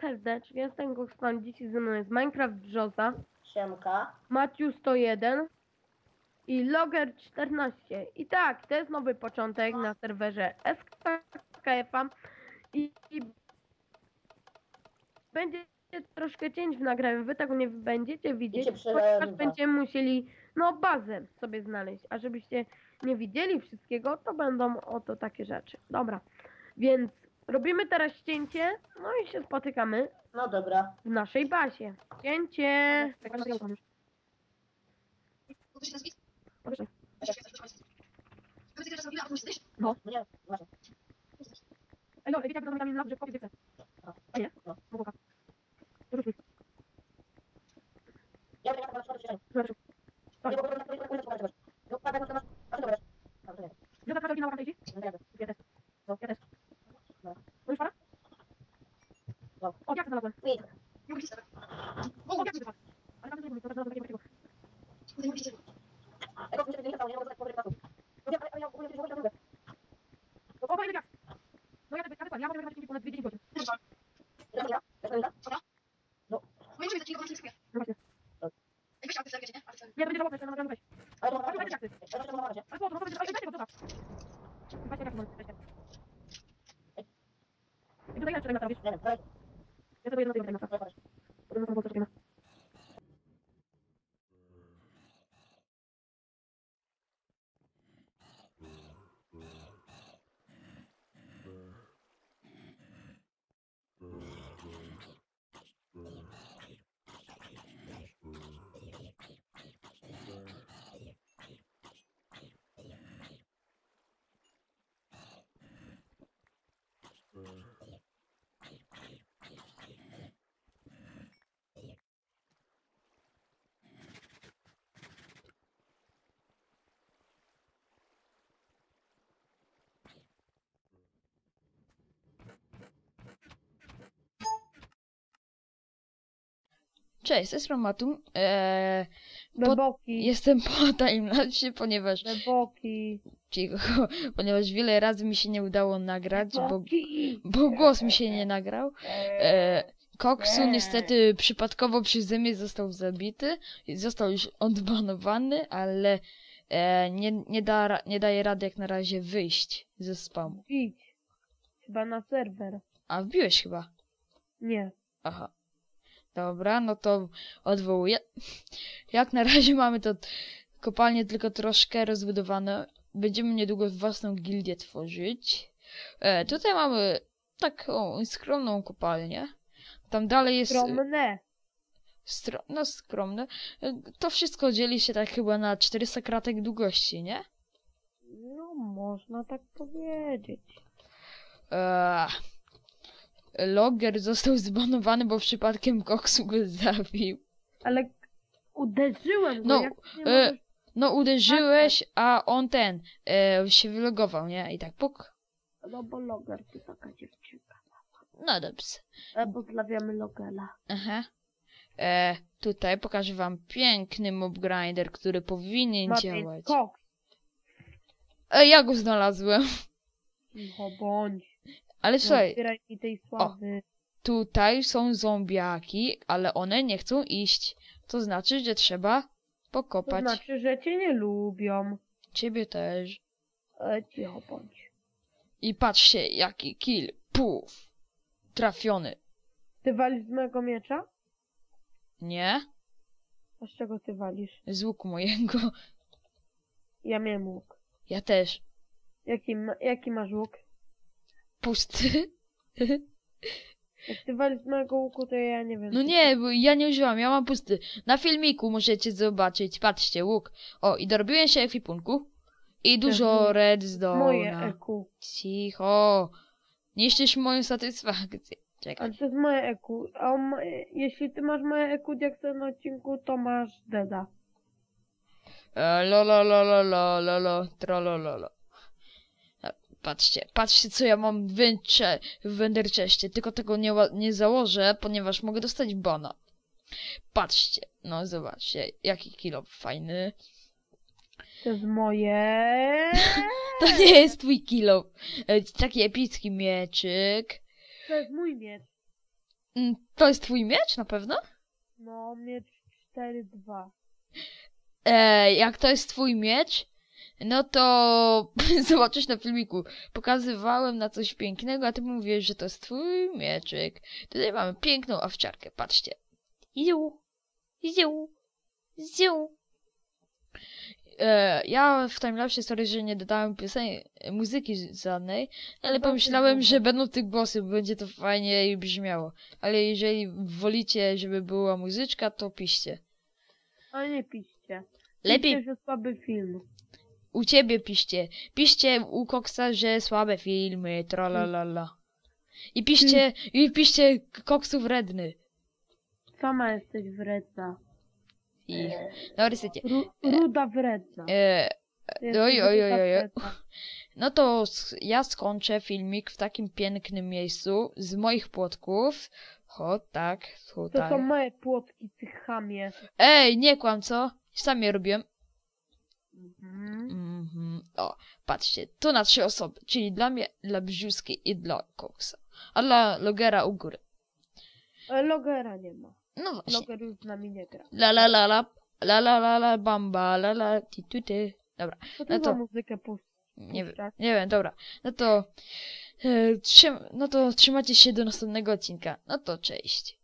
serdecznie, jestem Goxman, dzisiaj ze mną jest Minecraft Brzoza, Siemka. Maciu 101 i Logger 14. I tak, to jest nowy początek na serwerze SKF-a i, i będzie troszkę cięć w nagraniu, wy tego nie będziecie widzieć, ponieważ będziemy musieli no bazę sobie znaleźć, a żebyście nie widzieli wszystkiego, to będą oto takie rzeczy. Dobra, więc robimy teraz cięcie, no i się spotykamy No dobra. w naszej bazie. Cięcie! No nie, właśnie. Ej, dobra, wiecie jak to tam na że kopię dziewczę. A nie? No. No. To rzuć mi. Ja bym na przykład przyjechał. Nie, bo to Nie, to będzie żałosne, jeszcze na nagraniu weź. Ale to Chodź, ma weź gazy. Ja to ma razie. Ale po co, no to będzie, ale weź tego, co tam? Weź gazy, weź gazy. I tutaj ile czego nastawisz? Nie wiem, to jest. Ja sobie jedno sobie nastawię. To jest. Potem następną polskę czekamy. Cześć, to jest Romatum. Eee, Po- Beboki, jestem po timelapsie, ponieważ beboki, cicho, ponieważ wiele razy mi się nie udało nagrać, bo, beboki. bo głos mi się nie nagrał. Eee, Koksu niestety przypadkowo przeze mnie został zabity i został już odbanowany, ale e, nie, nie, da, ra- nie daje rady jak na razie wyjść ze spamu. Idź. Chyba na serwer. A wbiłeś chyba. Nie. Aha. Dobra, no to odwołuję. Jak na razie mamy to kopalnię tylko troszkę rozbudowane. Będziemy niedługo własną gildię tworzyć. E, tutaj mamy taką skromną kopalnię. Tam dalej jest... Skromne. Stro, no skromne. E, To wszystko dzieli się tak chyba na 400 kratek długości, nie? No, można tak powiedzieć. Eee, Logger został zbanowany, bo przypadkiem Koksu go zabił. Ale uderzyłem go. No, jak e. No uderzyłeś, a on ten e, się wylogował, nie? I tak puk. No bo Logar to taka dziewczynka. No dobrze. E, pozdrawiamy Logela. Aha. E, tutaj pokażę wam piękny mob grinder, który powinien Ma działać. koks. E, ja go znalazłem. Cicho bądź. Ale Nie słuchaj, mi tej sławy. tutaj są zombiaki, ale one nie chcą iść. To znaczy, że trzeba To pokopać. znaczy, że cię nie lubią. Ciebie też. E, cicho bądź. I patrzcie, jaki kill. Puf. Trafiony. Ty walisz z mojego miecza? Nie? A z czego ty walisz? Z łuku mojego. Ja miałem łuk. Ja też. Jaki, ma, jaki masz łuk? Pusty. Jak ty walisz z mojego łuku, to ja nie wiem. No nie, bo ja nie używam, ja mam pusty. Na filmiku możecie zobaczyć, patrzcie, łuk. O, i dorobiłem się ekwipunku. I dużo Moje redstone. EQ. Cicho. Niszczysz moją satysfakcję. Czekaj. Ale to jest moje EQ. A on ma, jeśli ty masz moje EQ jak na odcinku, to masz Deda. E, lo, lo, lo, lo, lo, lo, lo, Patrzcie, patrzcie co ja mam w, Wenderczeście. Tylko tego nie, nie założę, ponieważ mogę dostać bana. Patrzcie, no zobaczcie, jaki kilo fajny. To jest moje. To nie jest twój kilo. E, Taki epicki mieczyk. To jest mój miecz. Mm, To jest twój miecz na pewno? No, miecz 4-2. E, jak to jest twój miecz, no to zobaczysz na filmiku. Pokazywałem na coś pięknego, a ty mówisz, że to jest twój mieczyk. Tutaj mamy piękną owczarkę, patrzcie. Ziu, ziu, ziu. E, ja w timelapsie sorry, że nie dodałem piosen muzyki żadnej, ale to pomyślałem, że będą tych głosy, będzie to fajnie i brzmiało. Ale jeżeli wolicie, żeby była muzyczka, to piszcie. Ale nie piszcie. Lepiej że słaby film. U ciebie piszcie. Piszcie u Koksa, że słabe filmy, tralalala. I piszcie, i piszcie Koksu wredny. Sama jesteś wredna. I, no rysycie. Ru, ruda wredna. E, oj, oj, oj, oj. no to ja skończę filmik w takim pięknym miejscu z moich płotków. O, tak, To tutaj. są moje płotki, ty chamie. Ej, nie kłam, co? Sam je robiłem. Mhm. O, patrzcie, tu na trzy osoby, czyli dla mnie, dla Bziuskiej i dla Koksa. A dla Logera u góry. E, Logera nie ma. No właśnie. Loger już z nami nie gra. La la la la, la la la la, bamba, la la, ti tu ty. Dobra, To No to- muzykę puść. nie wiem, puszczasz. nie wiem, dobra. No to, e, trzym, no to trzymacie się do następnego odcinka. No to cześć.